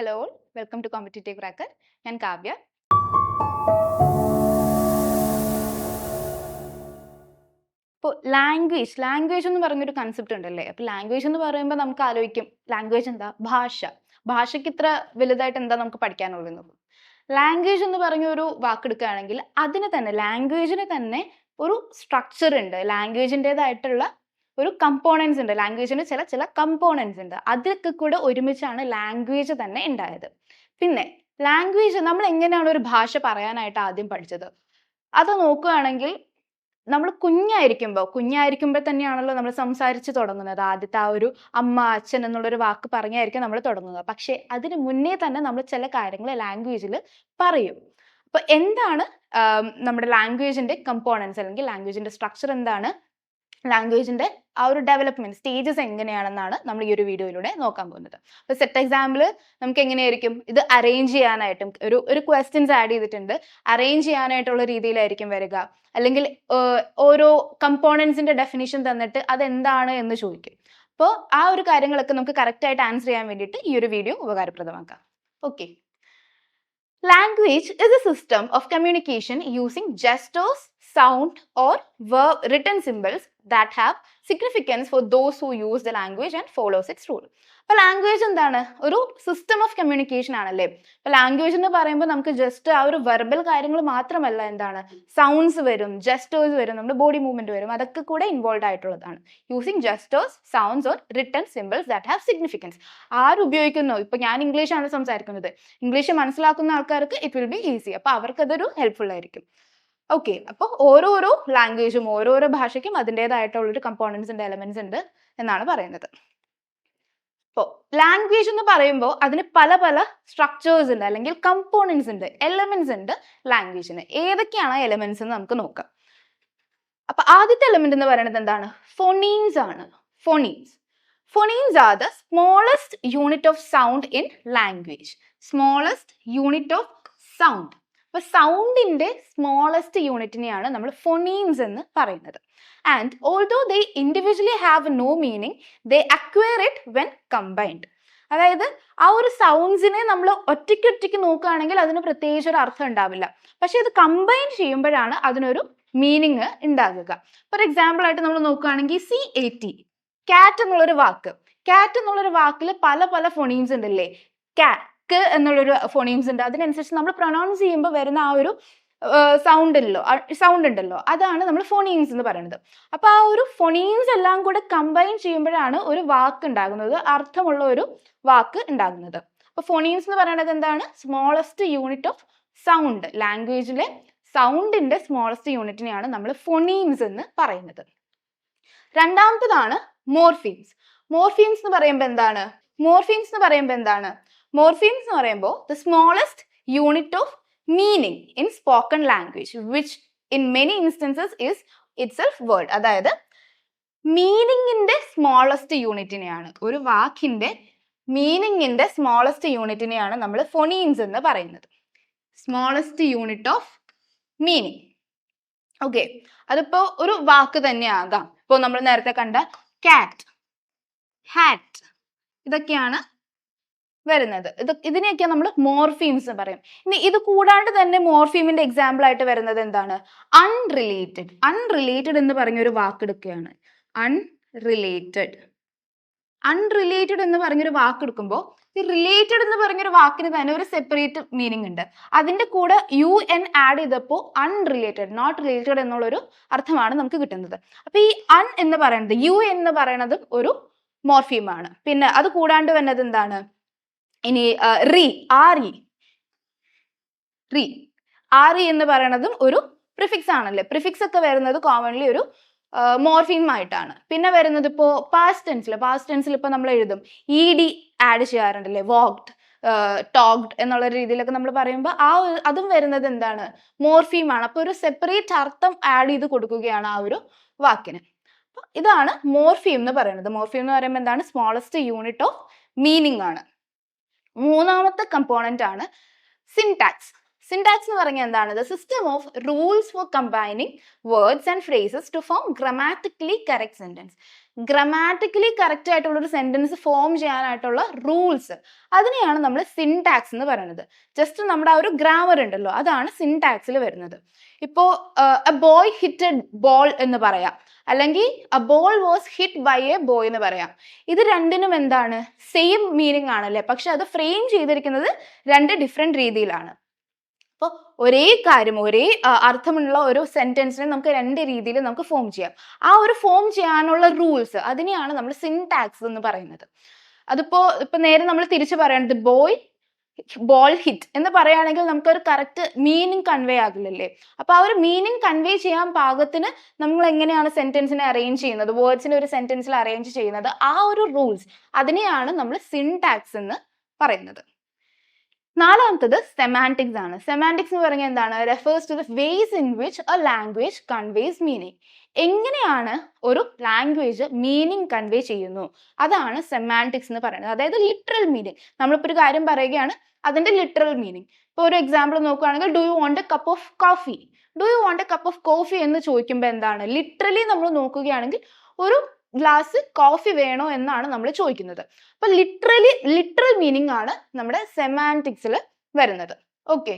Hello welcome to competitive cracker ഞാൻ കാവ്യ. ഇപ്പോൾ language language എന്ന് പറഞ്ഞൊരു കൺസെപ്റ്റ് ഉണ്ടല്ലേ? അപ്പോൾ ലാംഗ്വേജ് എന്ന് പറയുമ്പോൾ നമുക്ക് ആലോചിക്കും ലാംഗ്വേജ് എന്താ? ഭാഷ. ഭാഷയ്ക്ക് ഇത്ര വലുതായിട്ട് എന്താ നമുക്ക് പഠിക്കാനുള്ളത് ലാംഗ്വേജ് എന്ന് പറഞ്ഞ ഒരു വാക്കെടുക്കുകയാണെങ്കിൽ അതിന് തന്നെ ലാംഗ്വേജിന് തന്നെ ഒരു സ്ട്രക്ചർ ഉണ്ട്. ലാംഗ്വേജിന്റെതായിട്ടുള്ള ഒരു കമ്പോണൻസ് ഉണ്ട്. ലാംഗ്വേജിന് ചില ചില കമ്പോണൻസ് ഉണ്ട്. അതൊക്കെ കൂടെ ഒരുമിച്ചാണ് ലാംഗ്വേജ് തന്നെ ഉണ്ടായത് പിന്നെ ലാംഗ്വേജ് നമ്മൾ എങ്ങനെയാണ് ഒരു ഭാഷ പറയാനായിട്ട് ആദ്യം പഠിച്ചത്? അത് നോക്കുകയാണെങ്കിൽ നമ്മൾ കുഞ്ഞായിരിക്കുമ്പോൾ കുഞ്ഞായിരിക്കുമ്പോൾ തന്നെയാണല്ലോ നമ്മൾ സംസാരിച്ച് തുടങ്ങുന്നത്. ആദ്യത്തെ ആ ഒരു അമ്മ അച്ഛൻ എന്നുള്ളൊരു വാക്ക് പറഞ്ഞായിരിക്കും നമ്മൾ തുടങ്ങുന്നത്. പക്ഷേ അതിന് മുന്നേ തന്നെ നമ്മൾ ചില കാര്യങ്ങൾ ലാംഗ്വേജിൽ പറയും. അപ്പോൾ എന്താണ് നമ്മുടെ ലാംഗ്വേജിന്റെ കമ്പോണൻസ് അല്ലെങ്കിൽ ലാംഗ്വേജിന്റെ സ്ട്രക്ചർ എന്താണ്? ലാംഗ്വേജിന്റെ ആ ഒരു ഡെവലപ്മെന്റ് സ്റ്റേജസ് എങ്ങനെയാണെന്നാണ് നമ്മൾ ഈ ഒരു വീഡിയോയിലൂടെ നോക്കാൻ പോകുന്നത്. അപ്പോൾ സെറ്റ് എക്സാമ്പിൾ നമുക്ക് എങ്ങനെയായിരിക്കും? ഇത് അറേഞ്ച് ചെയ്യാനായിട്ടും ഒരു ഒരു ക്വസ്റ്റ്യൻസ് ആഡ് ചെയ്തിട്ടുണ്ട്. അറേഞ്ച് ചെയ്യാനായിട്ടുള്ള രീതിയിലായിരിക്കും വരിക. അല്ലെങ്കിൽ ഓരോ കമ്പോണൻസിന്റെ ഡെഫിനിഷൻ തന്നിട്ട് അതെന്താണ് എന്ന് ചോദിക്കും. അപ്പോൾ ആ ഒരു കാര്യങ്ങളൊക്കെ നമുക്ക് കറക്റ്റ് ആയിട്ട് ആൻസർ ചെയ്യാൻ വേണ്ടിയിട്ട് ഈ ഒരു video ഉപകാരപ്രദമാക്കാം. Okay Language is a system of communication using gestures, sound, or verb written symbols that have significance for those who use the language and follows its rule. അപ്പൊ ലാംഗ്വേജ് എന്താണ്? ഒരു system of communication ആണല്ലേ? അപ്പൊ language എന്ന് പറയുമ്പോൾ നമുക്ക് just ആ ഒരു വെർബൽ കാര്യങ്ങൾ മാത്രമല്ല എന്താണ്? സൗണ്ട്സ് വരും ജസ്റ്റേഴ്സ് വരും നമ്മുടെ ബോഡി മൂവ്മെന്റ് വരും. അതൊക്കെ കൂടെ ഇൻവോൾവ് ആയിട്ടുള്ളതാണ്. Using gestures sounds or written symbols that have significance ആര് ഉപയോഗിക്കുന്നു? ഇപ്പൊ ഞാൻ ഇംഗ്ലീഷ് ആണ് സംസാരിക്കുന്നത്. ഇംഗ്ലീഷ് മനസ്സിലാക്കുന്ന ആൾക്കാർക്ക് ഇറ്റ് വിൽ ബി ഈസി അപ്പൊ അവർക്ക് അതൊരു ഹെൽപ്ഫുൾ ആയിരിക്കും. ഓക്കെ അപ്പോൾ ഓരോരോ ലാംഗ്വേജും ഓരോരോ ഭാഷയ്ക്കും അതിന്റെതായിട്ടുള്ളൊരു ഉണ്ട് എലമെന്റ്സ് ഉണ്ട് എന്നാണ് പറയുന്നത്. ഇപ്പോൾ ലാംഗ്വേജ് എന്ന് പറയുമ്പോൾ അതിന് പല പല സ്ട്രക്ചേഴ്സ് ഉണ്ട്. അല്ലെങ്കിൽ കമ്പോണൻസ് ഉണ്ട്. എലമെന്റ്സ് ഉണ്ട് ലാംഗ്വേജിന് ഏതൊക്കെയാണ് എലമെന്റ്സ് എന്ന് നമുക്ക് നോക്കാം. അപ്പൊ ആദ്യത്തെ എലമെന്റ് എന്ന് പറയുന്നത് എന്താണ്? ഫൊണീൻസ് ആണ്. Phonemes phonemes are the smallest unit of sound in language smallest unit of sound അപ്പൊ സൗണ്ടിന്റെ സ്മോളസ്റ്റ് യൂണിറ്റിനെയാണ് നമ്മൾ ഫൊണീംസ് എന്ന് പറയുന്നത്. And although they individually have no meaning they acquire it when combined അതായത് ആ ഒരു സൗണ്ട്സിനെ നമ്മൾ ഒറ്റയ്ക്ക് ഒറ്റയ്ക്ക് നോക്കുകയാണെങ്കിൽ അതിന് പ്രത്യേകിച്ച് ഒരു അർത്ഥം ഉണ്ടാവില്ല. പക്ഷെ ഇത് കമ്പൈൻ ചെയ്യുമ്പോഴാണ് അതിനൊരു മീനിങ് ഉണ്ടാകുക. ഫോർ എക്സാമ്പിൾ ആയിട്ട് നമ്മൾ നോക്കുകയാണെങ്കിൽ സി എ ടി കാറ്റ് എന്നുള്ളൊരു വാക്ക്. കാറ്റ് എന്നുള്ളൊരു വാക്കിൽ പല പല ഫൊണീംസ് ഉണ്ടല്ലേ? കാക്ക് എന്നുള്ളൊരു ഫോണീംസ് ഉണ്ട്. അതിനനുസരിച്ച് നമ്മൾ പ്രൊനൗൺസ് ചെയ്യുമ്പോൾ വരുന്ന ആ ഒരു സൗണ്ട് ഉണ്ടല്ലോ സൗണ്ട് ഉണ്ടല്ലോ. അതാണ് നമ്മൾ ഫോണീംസ് എന്ന് പറയുന്നത്. അപ്പോൾ ആ ഒരു ഫോണീംസ് എല്ലാം കൂടെ കമ്പൈൻ ചെയ്യുമ്പോഴാണ് ഒരു വാക്ക് ഉണ്ടാകുന്നത്. അർത്ഥമുള്ള ഒരു വാക്ക് ഉണ്ടാകുന്നത്. അപ്പോൾ ഫോണീംസ് എന്ന് പറയുന്നത് എന്താണ്? സ്മോളസ്റ്റ് യൂണിറ്റ് ഓഫ് സൗണ്ട് ലാംഗ്വേജിലെ സൗണ്ടിന്റെ സ്മോളസ്റ്റ് യൂണിറ്റിനെയാണ് നമ്മൾ ഫൊണീംസ് എന്ന് പറയുന്നത്. രണ്ടാമത്തതാണ് മോർഫീംസ് മോർഫീംസ് എന്ന് പറയുമ്പോൾ എന്താണ്? മോർഫീംസ് എന്ന് പറയുമ്പോൾ എന്താണ്? മോർഫീംസ് എന്ന് പറയുമ്പോൾ the smallest unit of meaning in spoken language which in many instances is itself word അതായത് മീനിങ്ങിന്റെ സ്മോളസ്റ്റ് യൂണിറ്റിനെയാണ് ഒരു വാക്കിന്റെ മീനിങ്ങിന്റെ സ്മോളസ്റ്റ് യൂണിറ്റിനെയാണ് നമ്മൾ ഫൊണീൻസ് എന്ന് പറയുന്നത്. Smallest unit of meaning okay അതിപ്പോ ഒരു വാക്ക് തന്നെ ആകാം. ഇപ്പോൾ നമ്മൾ നേരത്തെ കണ്ട കാറ്റ് ഹാറ്റ് ഇതൊക്കെയാണ് വരുന്നത്. ഇത് ഇതിനെയൊക്കെ നമ്മൾ മോർഫീംസ് എന്ന് പറയും. ഇനി ഇത് കൂടാണ്ട് തന്നെ മോർഫീമിന്റെ എക്സാമ്പിൾ ആയിട്ട് വരുന്നത് എന്താണ്? അൺറിലേറ്റഡ് അൺറിലേറ്റഡ് എന്ന് പറഞ്ഞ ഒരു വാക്കെടുക്കുകയാണ്. അൺറിലേറ്റഡ് അൺറിലേറ്റഡ് എന്ന് പറഞ്ഞൊരു വാക്കെടുക്കുമ്പോൾ ഈ റിലേറ്റഡ് എന്ന് പറഞ്ഞൊരു വാക്കിന് തന്നെ ഒരു സെപ്പറേറ്റ് മീനിങ് ഉണ്ട്. അതിന്റെ കൂടെ യു എൻ ആഡ് ചെയ്തപ്പോൾ അൺറിലേറ്റഡ് നോട്ട് റിലേറ്റഡ് എന്നുള്ളൊരു അർത്ഥമാണ് നമുക്ക് കിട്ടുന്നത്. അപ്പൊ ഈ അൺ എന്ന് പറയുന്നത് യു എന്ന് പറയുന്നത് ഒരു മോർഫീമാണ് പിന്നെ അത് കൂടാണ്ട് വന്നത് എന്താണ്? ഇനി റീ ആറി. റീ. ആറി എന്ന് പറയുന്നതും ഒരു പ്രിഫിക്സ് ആണല്ലേ? പ്രിഫിക്സ് ഒക്കെ വരുന്നത് കോമൺലി ഒരു മോർഫീം ആയിട്ടാണ്. പിന്നെ വരുന്നത് ഇപ്പോ പാസ്റ്റ് ടെൻസിൽ പാസ്റ്റ് ടെൻസിൽ ഇപ്പോൾ നമ്മൾ എഴുതും. ഇ ഡി ആഡ് ചെയ്യാറുണ്ടല്ലേ? വോക്ഡ് ടോക്ഡ് എന്നുള്ള രീതിയിലൊക്കെ നമ്മൾ പറയുമ്പോൾ ആ അതും വരുന്നത് എന്താണ്? മോർഫീമാണ് അപ്പോൾ ഒരു സെപ്പറേറ്റ് അർത്ഥം ആഡ് ചെയ്ത് കൊടുക്കുകയാണ് ആ ഒരു വാക്കിന്. ഇതാണ് മോർഫീം എന്ന് പറയുന്നത്. മോർഫീം എന്ന് പറയുമ്പോൾ എന്താണ്? സ്മോളസ്റ്റ് യൂണിറ്റ് ഓഫ് മീനിങ് ആണ്. മൂന്നാമത്തെ കമ്പോണന്റ് ആണ് സിൻടാക്സ് സിൻടാക്സ് എന്ന് പറഞ്ഞാൽ എന്താണ്? The system of rules for combining words and phrases to form grammatically correct sentence grammatically correct ആയിട്ടുള്ള ഒരു സെന്റൻസ് ഫോം ചെയ്യാനായിട്ടുള്ള റൂൾസ് അതിനെയാണ് നമ്മൾ സിൻടാക്സ് എന്ന് പറയുന്നത്. ജസ്റ്റ് നമ്മുടെ ആ ഒരു ഗ്രാമർ ഉണ്ടല്ലോ അതാണ് സിൻടാക്സിൽ വരുന്നത്. ഇപ്പോ എ ബോയ് ഹിറ്റഡ് ബോൾ എന്ന് പറയാം. അല്ലെങ്കിൽ a ball was hit by a boy എന്ന് പറയാം. ഇത് രണ്ടിനും എന്താണ്? സെയിം മീനിങ് ആണല്ലേ? പക്ഷെ അത് ഫ്രെയിം ചെയ്തിരിക്കുന്നത് രണ്ട് ഡിഫറെന്റ് രീതിയിലാണ്. അപ്പോൾ ഒരേ കാര്യം ഒരേ അർത്ഥമുള്ള ഒരു സെന്റൻസിനെ നമുക്ക് രണ്ട് രീതിയിൽ നമുക്ക് ഫോം ചെയ്യാം. ആ ഒരു ഫോം ചെയ്യാനുള്ള റൂൾസ് അതിനെയാണ് നമ്മൾ സിൻടാക്സ് എന്ന് പറയുന്നത്. അതിപ്പോ ഇപ്പൊ നേരെ നമ്മൾ തിരിച്ചു പറയുന്നത് ബോയ് ബോൾ ഹിറ്റ് എന്ന് പറയുകയാണെങ്കിൽ നമുക്കൊരു കറക്റ്റ് മീനിങ് കൺവേ ആകില്ലല്ലേ? അപ്പൊ ആ ഒരു മീനിങ് കൺവേ ചെയ്യാൻ പാകത്തിന് നമ്മൾ എങ്ങനെയാണ് സെന്റൻസിനെ അറേഞ്ച് ചെയ്യുന്നത് വേർഡ്സിനെ ഒരു സെന്റൻസിൽ അറേഞ്ച് ചെയ്യുന്നത് ആ ഒരു റൂൾസ് അതിനെയാണ് നമ്മൾ സിൻടാക്സ് എന്ന് പറയുന്നത്. നാലാമത്തത് സെമാന്റിക്സ് ആണ്. സെമാന്റിക്സ് എന്ന് പറഞ്ഞാൽ എന്താണ്? Refers to the ways in which a language conveys meaning എങ്ങനെയാണ് ഒരു ലാംഗ്വേജ് മീനിങ് കൺവേ ചെയ്യുന്നു? അതാണ് സെമാന്റിക്സ് എന്ന് പറയുന്നത്. അതായത് ലിറ്ററൽ മീനിങ് നമ്മളിപ്പോൾ ഒരു കാര്യം പറയുകയാണ് അതിന്റെ ലിറ്ററൽ മീനിങ് ഇപ്പോൾ ഒരു എക്സാമ്പിൾ നോക്കുകയാണെങ്കിൽ do you want a cup of coffee do you want a cup of coffee എന്ന് ചോദിക്കുമ്പോൾ എന്താണ്? ലിറ്ററലി നമ്മൾ നോക്കുകയാണെങ്കിൽ ഒരു ഗ്ലാസ് കോഫി വേണോ എന്നാണ് നമ്മൾ ചോദിക്കുന്നത്. അപ്പൊ ലിറ്ററലി ലിറ്ററൽ മീനിങ് ആണ് നമ്മുടെ സെമാന്റിക്സിൽ വരുന്നത്. ഓക്കെ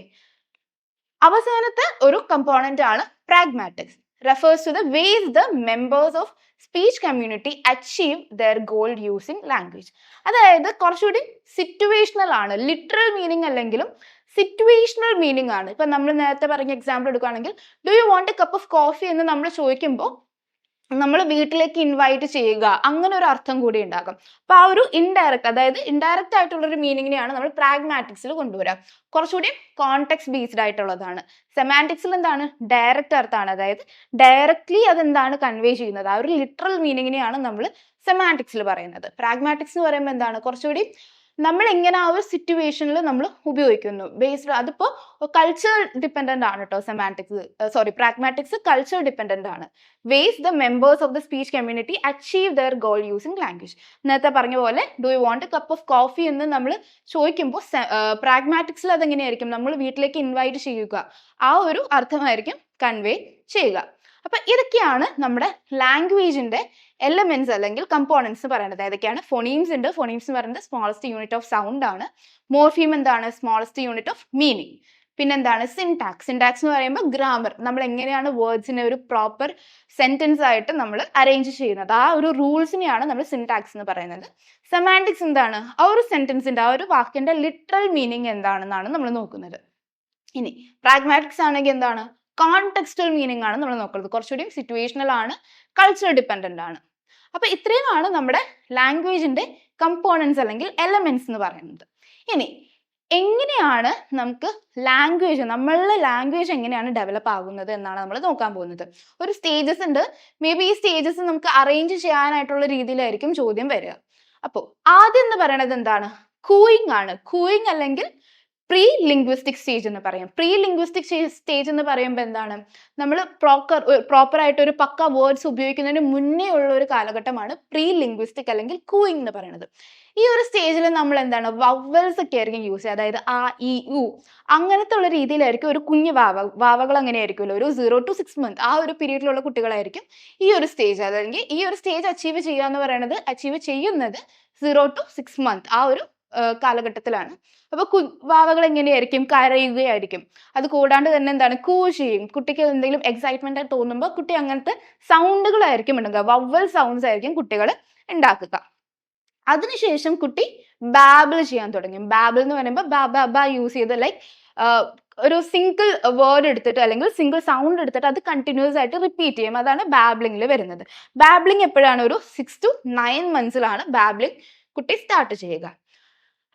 അവസാനത്തെ ഒരു കമ്പോണന്റ് ആണ് pragmatics refers to the ways the members of speech community achieve their goal using language അതായത് കുറച്ചുകൂടി സിറ്റുവേഷണൽ ആണ്. ലിറ്ററൽ മീനിങ് അല്ലെങ്കിലും സിറ്റുവേഷണൽ മീനിങ് ആണ്. ഇപ്പൊ നമ്മൾ നേരത്തെ പറഞ്ഞ എക്സാമ്പിൾ എടുക്കുകയാണെങ്കിൽ do you want a cup of coffee എന്ന് നമ്മൾ ചോദിക്കുമ്പോൾ നമ്മൾ വീട്ടിലേക്ക് ഇൻവൈറ്റ് ചെയ്യുക. അങ്ങനെ ഒരു അർത്ഥം കൂടി ഉണ്ടാകും. അപ്പൊ ആ ഒരു ഇൻഡയറക്റ്റ് അതായത് ഇൻഡയറക്റ്റ് ആയിട്ടുള്ള ഒരു മീനിങ്ങിനെയാണ് നമ്മൾ പ്രാഗ്മാറ്റിക്സിൽ കൊണ്ടുവരാം. കുറച്ചുകൂടി കോണ്ടെക്സ് ബേസ്ഡ് ആയിട്ടുള്ളതാണ്. സെമാന്റിക്സിൽ എന്താണ്? ഡയറക്റ്റ് അർത്ഥമാണ്. അതായത് ഡയറക്ട്ലി അതെന്താണ് കൺവേ ചെയ്യുന്നത്? ആ ഒരു ലിറ്ററൽ മീനിങ്ങിനെയാണ് നമ്മൾ സെമാന്റിക്സിൽ പറയുന്നത്. പ്രാഗ്മാറ്റിക്സ് എന്ന് പറയുമ്പോൾ എന്താണ്? കുറച്ചുകൂടി നമ്മൾ എങ്ങനെ ആ ഒരു സിറ്റുവേഷനിൽ നമ്മൾ ഉപയോഗിക്കുന്നു. ബേസ്ഡ് അതിപ്പോൾ കൾച്ചർ ഡിപ്പെൻഡന്റ് ആണ് കേട്ടോ semantics sorry pragmatics culture dependent ആണ്. Ways the members of the speech community achieve their goal using language നേരത്തെ പറഞ്ഞ പോലെ do you want cup of coffee എന്ന് നമ്മൾ ചോദിക്കുമ്പോൾ പ്രാഗ്മാറ്റിക്സിൽ അതെങ്ങനെയായിരിക്കും? നമ്മൾ വീട്ടിലേക്ക് ഇൻവൈറ്റ് ചെയ്യുക. ആ ഒരു അർത്ഥമായിരിക്കും കൺവേ ചെയ്യുക. അപ്പൊ ഇതൊക്കെയാണ് നമ്മുടെ ലാംഗ്വേജിന്റെ എലമെന്റ്സ് അല്ലെങ്കിൽ കമ്പോണൻസ് പറയുന്നത്. ഏതൊക്കെയാണ് ഫോണീംസ് ഉണ്ട്. ഫോണീംസ് എന്ന് പറയുന്നത് സ്മോളസ്റ്റ് യൂണിറ്റ് ഓഫ് സൗണ്ട് ആണ്. മോർഫീം എന്താണ്? സ്മോളസ്റ്റ് യൂണിറ്റ് ഓഫ് മീനിങ് പിന്നെന്താണ്? സിൻടാക്സ് സിൻടാക്സ് എന്ന് പറയുമ്പോൾ ഗ്രാമർ നമ്മൾ എങ്ങനെയാണ് വേർഡ്സിനെ ഒരു പ്രോപ്പർ സെന്റൻസ് ആയിട്ട് നമ്മൾ അറേഞ്ച് ചെയ്യുന്നത്? ആ ഒരു റൂൾസിനെയാണ് നമ്മൾ സിൻടാക്സ് എന്ന് പറയുന്നത്. സെമാന്റിക്സ് എന്താണ്? ആ ഒരു സെന്റൻസിന്റെ ആ ഒരു വാക്കിന്റെ ലിറ്ററൽ മീനിങ് എന്താണെന്നാണ് നമ്മൾ നോക്കുന്നത്. ഇനി പ്രാഗ്മാറ്റിക്സ് ആണെങ്കിൽ എന്താണ്? കോൺടെക്സ്റ്റൽ മീനിങ് ആണ് നമ്മൾ നോക്കുന്നത്. കുറച്ചുകൂടി സിറ്റുവേഷണൽ ആണ് കൾച്ചർ ഡിപ്പെൻഡന്റ് ആണ്. അപ്പൊ ഇത്രയുമാണ് നമ്മുടെ ലാംഗ്വേജിന്റെ കമ്പോണൻസ് അല്ലെങ്കിൽ എലമെന്റ്സ് എന്ന് പറയുന്നത്. ഇനി എങ്ങനെയാണ് നമുക്ക് ലാംഗ്വേജ് നമ്മളുടെ ലാംഗ്വേജ് എങ്ങനെയാണ് ഡെവലപ്പ് ആകുന്നത് എന്നാണ് നമ്മൾ നോക്കാൻ പോകുന്നത്. ഒരു സ്റ്റേജസ് ഉണ്ട്. മേ ബി ഈ സ്റ്റേജസ് നമുക്ക് അറേഞ്ച് ചെയ്യാനായിട്ടുള്ള രീതിയിലായിരിക്കും ചോദ്യം വരിക. അപ്പോൾ ആദ്യം എന്ന് പറയണത് എന്താണ്? കൂയിങ് ആണ്. കൂയിങ് അല്ലെങ്കിൽ പ്രീ ലിംഗ്വിസ്റ്റിക് സ്റ്റേജ് എന്ന് പറയും. പ്രീ ലിംഗ്വിസ്റ്റിക് സ്റ്റേജ് എന്ന് പറയുമ്പോൾ എന്താണ്? നമ്മൾ പ്രോക്കർ പ്രോപ്പർ ആയിട്ട് ഒരു പക്ക വേർഡ്സ് ഉപയോഗിക്കുന്നതിന് മുന്നേ ഉള്ള ഒരു കാലഘട്ടമാണ് പ്രീ ലിംഗ്വിസ്റ്റിക് അല്ലെങ്കിൽ കൂയിങ് എന്ന് പറയുന്നത്. ഈ ഒരു സ്റ്റേജിൽ നമ്മൾ എന്താണ്? വവൽസ് ഒക്കെ ആയിരിക്കും യൂസ് ചെയ്യുക. അതായത് ആ ഇ ഉ അങ്ങനത്തെ ഉള്ള രീതിയിലായിരിക്കും ഒരു കുഞ്ഞു വാവ വാവകൾ അങ്ങനെ ആയിരിക്കുമല്ലോ ഒരു സീറോ ടു സിക്സ് മന്ത് ആ ഒരു പീരീഡിലുള്ള കുട്ടികളായിരിക്കും ഈ ഒരു സ്റ്റേജ് അതല്ലെങ്കിൽ ഈ ഒരു സ്റ്റേജ് അച്ചീവ് ചെയ്യുക എന്ന് പറയുന്നത് അച്ചീവ് ചെയ്യുന്നത് സീറോ ടു സിക്സ് മന്ത് ആ ഒരു കാലഘട്ടത്തിലാണ്. അപ്പൊ കു വാവകൾ എങ്ങനെയായിരിക്കും? കരയുകയായിരിക്കും. അത് കൂടാണ്ട് തന്നെ എന്താണ്? കൂ ചെയ്യും. കുട്ടിക്ക് എന്തെങ്കിലും എക്സൈറ്റ്മെന്റ് തോന്നുമ്പോൾ കുട്ടി അങ്ങനത്തെ സൗണ്ടുകളായിരിക്കും ഉണ്ടാക്കുക വവ്വൽ സൗണ്ട്സ് ആയിരിക്കും കുട്ടികൾ ഉണ്ടാക്കുക അതിനുശേഷം കുട്ടി ബാബിൾ ചെയ്യാൻ തുടങ്ങും. ബാബിൾ എന്ന് പറയുമ്പോൾ ബാ ബാ ബാ യൂസ് ചെയ്ത് ലൈക്ക് ഒരു സിംഗിൾ വേർഡ് എടുത്തിട്ട് അല്ലെങ്കിൽ സിംഗിൾ സൗണ്ട് എടുത്തിട്ട് അത് കണ്ടിന്യൂസ് ആയിട്ട് റിപ്പീറ്റ് ചെയ്യും. അതാണ് ബാബ്ലിങ്ങിൽ വരുന്നത്. ബാബ്ലിംഗ് എപ്പോഴാണ്? ഒരു സിക്സ് ടു നയൻ മന്ത്സിലാണ് ബാബ്ലിംഗ് കുട്ടി സ്റ്റാർട്ട് ചെയ്യുക.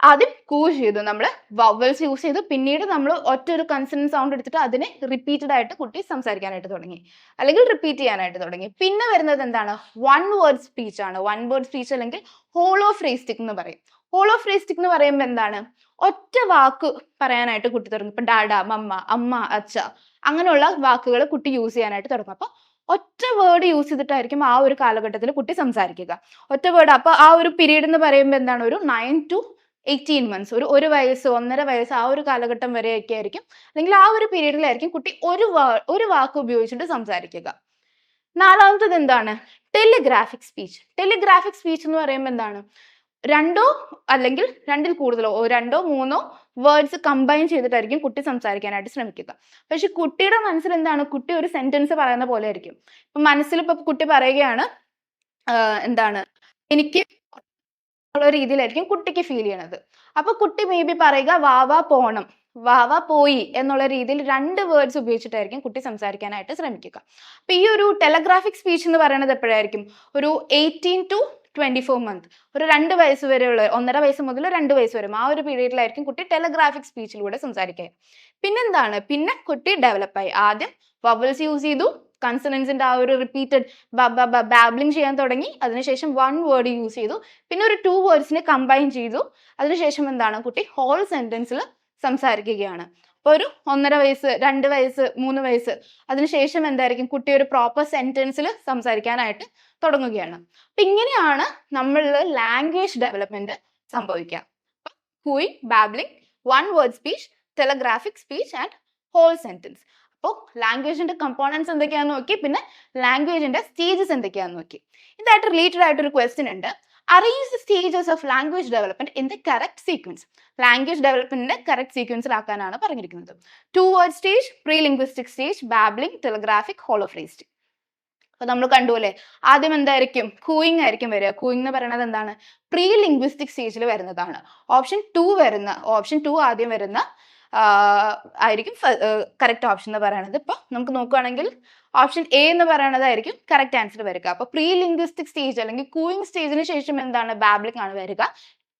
ആദ്യം കൂ ചെയ്തു. നമ്മൾ വവൽസ് യൂസ് ചെയ്തു. പിന്നീട് നമ്മൾ ഒറ്റ ഒരു കൺസണന്റ് സൗണ്ട് എടുത്തിട്ട് അതിനെ റിപ്പീറ്റഡ് ആയിട്ട് കുട്ടി സംസാരിക്കാനായിട്ട് തുടങ്ങി. അല്ലെങ്കിൽ റിപ്പീറ്റ് ചെയ്യാനായിട്ട് തുടങ്ങി. പിന്നെ വരുന്നത് എന്താണ്? വൺ വേർഡ് സ്പീച്ച് ആണ്. വൺ വേർഡ് സ്പീച്ച് അല്ലെങ്കിൽ ഹോളോ ഫ്രേസ്റ്റിക് എന്ന് പറയും. ഹോളോ ഫ്രേസ്റ്റിക് എന്ന് പറയുമ്പോൾ എന്താണ്? ഒറ്റ വാക്ക് പറയാനായിട്ട് കുട്ടി തുടങ്ങും. ഇപ്പൊ ഡാഡ മമ്മ അമ്മ അച്ഛ അങ്ങനെയുള്ള വാക്കുകൾ കുട്ടി യൂസ് ചെയ്യാനായിട്ട് തുടങ്ങും. അപ്പൊ ഒറ്റ വേർഡ് യൂസ് ചെയ്തിട്ടായിരിക്കും ആ ഒരു കാലഘട്ടത്തിൽ കുട്ടി സംസാരിക്കുക. ഒറ്റ വേർഡ് അപ്പൊ ആ ഒരു പീരീഡ് എന്ന് പറയുമ്പോൾ എന്താണ്? ഒരു നയൻ ടു എയ്റ്റീൻ മന്ത്സ് ഒരു ഒരു വയസ്സ് ഒന്നര വയസ്സ് ആ ഒരു കാലഘട്ടം വരെയൊക്കെ ആയിരിക്കും അല്ലെങ്കിൽ ആ ഒരു പീരീഡിലായിരിക്കും കുട്ടി ഒരു വാ ഒരു വാക്ക് ഉപയോഗിച്ചിട്ട് സംസാരിക്കുക. നാലാമത്തത് എന്താണ്? ടെലിഗ്രാഫിക് സ്പീച്ച് ടെലിഗ്രാഫിക് സ്പീച്ച് എന്ന് പറയുമ്പോൾ എന്താണ്? രണ്ടോ അല്ലെങ്കിൽ രണ്ടിൽ കൂടുതലോ രണ്ടോ മൂന്നോ വേർഡ്സ് കമ്പൈൻ ചെയ്തിട്ടായിരിക്കും കുട്ടി സംസാരിക്കാനായിട്ട് ശ്രമിക്കുക. പക്ഷെ കുട്ടിയുടെ മനസ്സിൽ എന്താണ്? കുട്ടി ഒരു സെന്റൻസ് പറയുന്ന പോലെ ആയിരിക്കും ഇപ്പൊ മനസ്സിൽ ഇപ്പൊ കുട്ടി പറയുകയാണ് എന്താണ്? എനിക്ക് ഉള്ള രീതിയിലായിരിക്കും കുട്ടിക്ക് ഫീൽ ചെയ്യണത്. അപ്പൊ കുട്ടി മേ ബി പറയുക വാവ പോണം. വാവ പോയി എന്നുള്ള രീതിയിൽ രണ്ട് വേർഡ്സ് ഉപയോഗിച്ചിട്ടായിരിക്കും കുട്ടി സംസാരിക്കാനായിട്ട് ശ്രമിക്കുക. അപ്പൊ ഈ ഒരു ടെലഗ്രാഫിക് സ്പീച്ച് എന്ന് പറയുന്നത് എപ്പോഴായിരിക്കും? ഒരു eighteen to twenty four month ഒരു രണ്ട് വയസ്സ് വരെയുള്ള ഒന്നര വയസ്സ് മുതൽ രണ്ട് വയസ്സ് വരെ ആ ഒരു പീരീഡിലായിരിക്കും കുട്ടി ടെലഗ്രാഫിക് സ്പീച്ചിലൂടെ സംസാരിക്കുക. പിന്നെന്താണ്? പിന്നെ കുട്ടി ഡെവലപ്പായി ആദ്യം വവൽസ് യൂസ് ചെയ്തു കൺസണൻസിന്റെ ആ ഒരു റിപ്പീറ്റഡ് ബാബ്ലിംഗ് ചെയ്യാൻ തുടങ്ങി. അതിനുശേഷം വൺ വേർഡ് യൂസ് ചെയ്തു. പിന്നെ ഒരു ടു വേർഡ്സിനെ കമ്പൈൻ ചെയ്തു. അതിനുശേഷം എന്താണ് കുട്ടി? ഹോൾ സെന്റൻസിൽ സംസാരിക്കുകയാണ്. അപ്പോൾ ഒരു ഒന്നര വയസ്സ് രണ്ട് വയസ്സ് മൂന്ന് വയസ്സ്. അതിനുശേഷം എന്തായിരിക്കും? കുട്ടി ഒരു പ്രോപ്പർ സെന്റൻസിൽ സംസാരിക്കാനായിട്ട് തുടങ്ങുകയാണ്. അപ്പൊ ഇങ്ങനെയാണ് നമ്മളിൽ ലാംഗ്വേജ് ഡെവലപ്മെന്റ് സംഭവിക്കുക. ഹൂയിങ് babbling one word speech telegraphic speech and whole sentence അപ്പോൾ ലാംഗ്വേജിന്റെ കമ്പോണൻസ് എന്തൊക്കെയാന്ന് നോക്കി പിന്നെ ലാംഗ്വേജിന്റെ സ്റ്റേജസ് എന്തൊക്കെയാന്ന് നോക്കി. ഇതായിട്ട് റിലേറ്റഡ് ആയിട്ടൊരു ക്വസ്റ്റ്യൻ ഉണ്ട്. Arrange the stages of language development in the correct sequence language ഡെവലപ്മെന്റിന്റെ correct സീക്വൻസിലാക്കാനാണ് പറഞ്ഞിരിക്കുന്നത്. Two word stage pre linguistic stage babbling telegraphic holophrastic അപ്പൊ നമ്മൾ കണ്ടു അല്ലേ? ആദ്യം എന്തായിരിക്കും? കൂയിങ് ആയിരിക്കും വരിക. കൂയിങ് എന്ന് പറയുന്നത് എന്താണ്? പ്രീ ലിംഗ്വിസ്റ്റിക് സ്റ്റേജിൽ വരുന്നതാണ്. ഓപ്ഷൻ ടു വരുന്ന ഓപ്ഷൻ ടു ആദ്യം വരുന്ന ആയിരിക്കും കറക്റ്റ് ഓപ്ഷൻ എന്ന് പറയുന്നത് ഇപ്പൊ നമുക്ക് നോക്കുകയാണെങ്കിൽ ഓപ്ഷൻ എ എന്ന് പറയുന്നതായിരിക്കും കറക്റ്റ് ആൻസർ വരിക. അപ്പൊ പ്രീ ലിംഗ്വിസ്റ്റിക് സ്റ്റേജ് അല്ലെങ്കിൽ കൂയിങ് സ്റ്റേജിന് ശേഷം എന്താണ് ബാബ്ലിംഗ് ആണ് വരിക?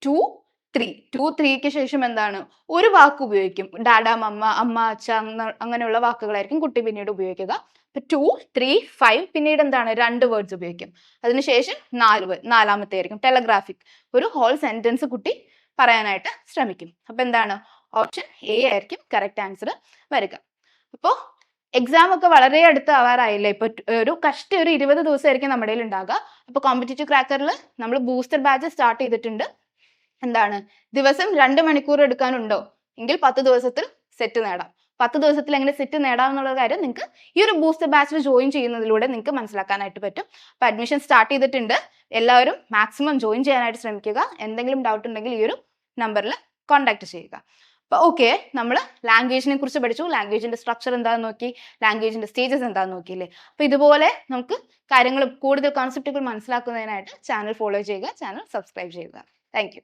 ടു ത്രീ ടു ത്രീക്ക് ശേഷം എന്താണ്? ഒരു വാക്ക് ഉപയോഗിക്കും. ഡാഡ മമ്മ അമ്മ അച്ഛ അങ്ങ- അങ്ങനെയുള്ള വാക്കുകളായിരിക്കും കുട്ടി പിന്നീട് ഉപയോഗിക്കുക. അപ്പൊ ടു ത്രീ ഫൈവ് പിന്നീട് എന്താണ്? രണ്ട് വേർഡ്സ് ഉപയോഗിക്കും. അതിനുശേഷം നാല് വേർഡ് നാലാമത്തെ ആയിരിക്കും ടെലഗ്രാഫിക് ഒരു ഹോൾ സെന്റൻസ് കുട്ടി പറയാനായിട്ട് ശ്രമിക്കും. അപ്പൊ എന്താണ്? ഓപ്ഷൻ എ ആയിരിക്കും കറക്റ്റ് ആൻസർ വരിക. അപ്പോൾ എക്സാം ഒക്കെ വളരെ അടുത്ത് ആവാറായില്ലേ? ഇപ്പൊ ഒരു കഷ്ടി ഒരു ഇരുപത് ദിവസമായിരിക്കും നമ്മുടെ കയ്യിൽ ഉണ്ടാകുക അപ്പൊ കോമ്പറ്റേറ്റീവ് ക്രാക്കറിൽ നമ്മൾ ബൂസ്റ്റർ ബാച്ച് സ്റ്റാർട്ട് ചെയ്തിട്ടുണ്ട്. എന്താണ്? ദിവസം രണ്ട് മണിക്കൂർ എടുക്കാനുണ്ടോ? എങ്കിൽ പത്ത് ദിവസത്തിൽ സെറ്റ് നേടാം. പത്ത് ദിവസത്തിൽ എങ്ങനെ സെറ്റ് നേടാം എന്നുള്ള കാര്യം നിങ്ങൾക്ക് ഈ ഒരു ബൂസ്റ്റർ ബാച്ചിൽ ജോയിൻ ചെയ്യുന്നതിലൂടെ നിങ്ങൾക്ക് മനസ്സിലാക്കാനായിട്ട് പറ്റും. അപ്പോൾ അഡ്മിഷൻ സ്റ്റാർട്ട് ചെയ്തിട്ടുണ്ട്. എല്ലാവരും മാക്സിമം ജോയിൻ ചെയ്യാനായിട്ട് ശ്രമിക്കുക. എന്തെങ്കിലും ഡൗട്ട് ഉണ്ടെങ്കിൽ ഈ ഒരു നമ്പറിൽ കോൺടാക്ട് ചെയ്യുക. അപ്പോൾ ഓക്കെ നമ്മൾ ലാംഗ്വേജിനെ കുറിച്ച് പഠിച്ചു. ലാംഗ്വേജിന്റെ സ്ട്രക്ചർ എന്താണെന്ന് നോക്കി. ലാംഗ്വേജിന്റെ സ്റ്റേജസ് എന്താണെന്ന് നോക്കിയില്ലേ? അപ്പോൾ ഇതുപോലെ നമുക്ക് കാര്യങ്ങൾ കൂടുതൽ കോൺസെപ്റ്റുകൾ മനസ്സിലാക്കുന്നതിനായിട്ട് ചാനൽ ഫോളോ ചെയ്യുക ചാനൽ സബ്സ്ക്രൈബ് ചെയ്യുക. താങ്ക്